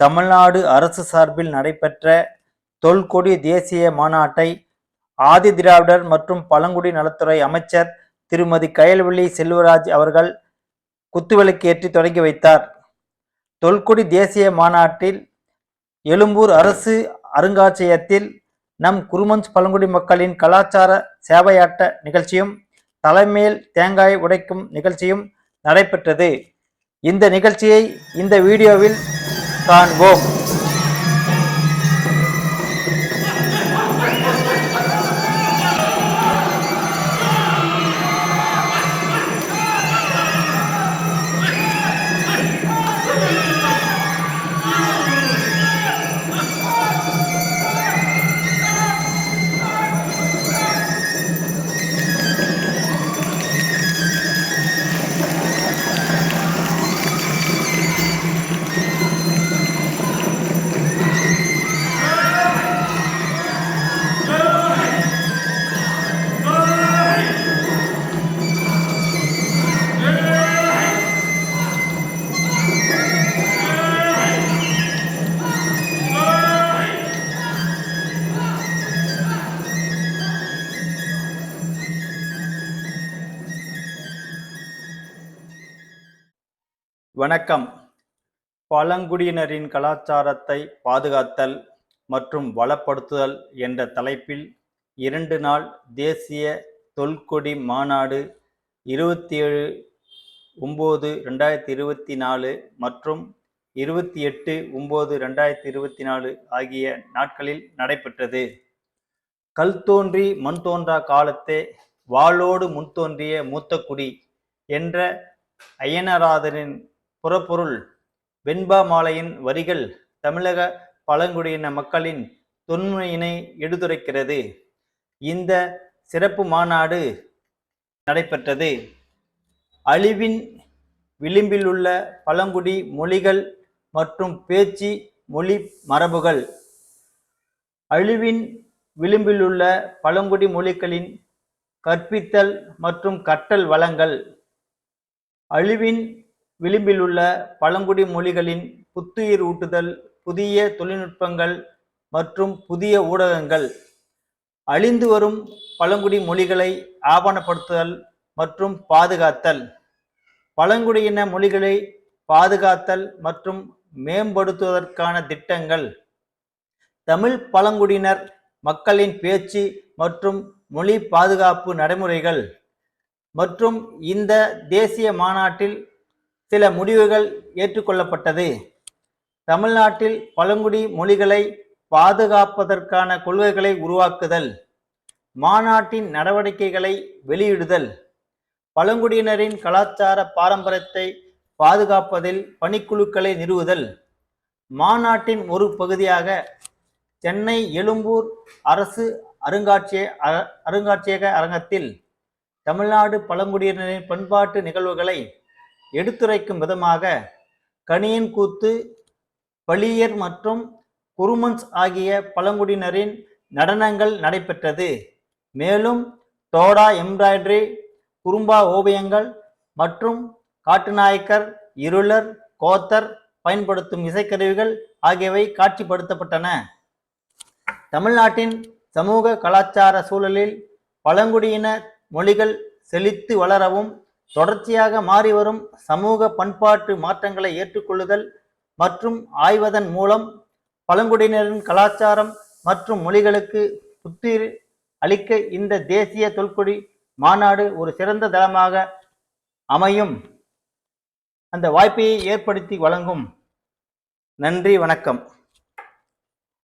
தமிழ்நாடு அரசு சார்பில் நடைபெற்ற தொல்கொடி தேசிய மாநாட்டை ஆதிதிராவிடர் மற்றும் பழங்குடி நலத்துறை அமைச்சர் திருமதி கயல்விழி செல்வராஜ் அவர்கள் குத்துவிளக்கு ஏற்றி தொடங்கி வைத்தார். தொல்குடி தேசிய மாநாட்டில் எழும்பூர் அரசு அருங்காட்சியகத்தில் நம் குருமஞ்ச் பழங்குடி மக்களின் கலாச்சார சேவையாட்ட நிகழ்ச்சியும் தலைமையில் தேங்காய் உடைக்கும் நிகழ்ச்சியும் நடைபெற்றது. இந்த நிகழ்ச்சியை இந்த வீடியோவில் காண்போம் வணக்கம். பழங்குடியினரின் கலாச்சாரத்தை பாதுகாத்தல் மற்றும் வளப்படுத்துதல் என்ற தலைப்பில் இரண்டு நாள் தேசிய தொல்கொடி மாநாடு இருபத்தி ஏழு ஒம்பது ரெண்டாயிரத்தி இருபத்தி நாலு மற்றும் இருபத்தி எட்டு ஒம்பது ரெண்டாயிரத்தி இருபத்தி நாலு ஆகிய நாட்களில் நடைபெற்றது. கல் தோன்றி மண் தோன்றா காலத்தே வாளோடு முன் தோன்றிய மூத்த குடி என்ற ஐயனராதனின் புறப்பொருள் வெண்பா மாலையின் வரிகள் தமிழக பழங்குடியின மக்களின் தொன்மையினை எடுத்துரைக்கிறது. இந்த சிறப்பு மாநாடு நடைபெற்றது. அழிவின் விளிம்பிலுள்ள பழங்குடி மொழிகள் மற்றும் பேச்சு மொழி மரபுகள். அழிவின் விளிம்பிலுள்ள பழங்குடி மொழிகளின் கற்பித்தல் மற்றும் கற்றல் வளங்கள். அழிவின் விளிம்பிலுள்ள பழங்குடி மொழிகளின் புத்துயிர் ஊட்டுதல் புதிய தொழில்நுட்பங்கள் மற்றும் புதிய ஊடகங்கள் அழிந்து வரும் பழங்குடி மொழிகளை ஆவணப்படுத்துதல் மற்றும் பாதுகாத்தல். பழங்குடியின மொழிகளை பாதுகாத்தல் மற்றும் மேம்படுத்துவதற்கான திட்டங்கள். தமிழ் பழங்குடியினர் மக்களின் பேச்சு மற்றும் மொழி பாதுகாப்பு நடைமுறைகள் மற்றும் இந்த தேசிய மாநாட்டில் சில முடிவுகள் ஏற்றுக்கொள்ளப்பட்டது. தமிழ்நாட்டில் பழங்குடி மொழிகளை பாதுகாப்பதற்கான கொள்கைகளை உருவாக்குதல். மாநாட்டின் நடவடிக்கைகளை வெளியிடுதல். பழங்குடியினரின் கலாச்சார பாரம்பரியத்தை பாதுகாப்பதில் பணிக்குழுக்களை நிறுவுதல். மாநாட்டின் ஒரு பகுதியாக சென்னை எழும்பூர் அரசு அருங்காட்சிய அ- அருங்காட்சியக அரங்கத்தில் தமிழ்நாடு பழங்குடியினரின் பண்பாட்டு நிகழ்வுகளை எடுத்துரைக்கும் விதமாக கணியன் கூத்து பளியர் மற்றும் குருமன்ஸ் ஆகிய பழங்குடியினரின் நடனங்கள் நடைபெற்றது. மேலும் தோடா எம்ப்ராய்டரி குறும்பா ஓவியங்கள் மற்றும் காட்டுநாயக்கர் இருளர் கோத்தர் பயன்படுத்தும் இசைக்கருவிகள் ஆகியவை காட்சிப்படுத்தப்பட்டன. தமிழ்நாட்டின் சமூக கலாச்சார சூழலில் பழங்குடியின மொழிகள் செழித்து வளரவும் தொடர்ச்சியாக மாறி வரும் சமூக பண்பாட்டு மாற்றங்களை ஏற்றுக்கொள்ளுதல் மற்றும் ஆய்வதன் மூலம் பழங்குடியினரின் கலாச்சாரம் மற்றும் மொழிகளுக்கு புத்துயிர் அளிக்க இந்த தேசிய தொல்குடி மாநாடு ஒரு சிறந்த தளமாக அமையும். அந்த வாய்ப்பை ஏற்படுத்தி வழங்கும். நன்றி வணக்கம்.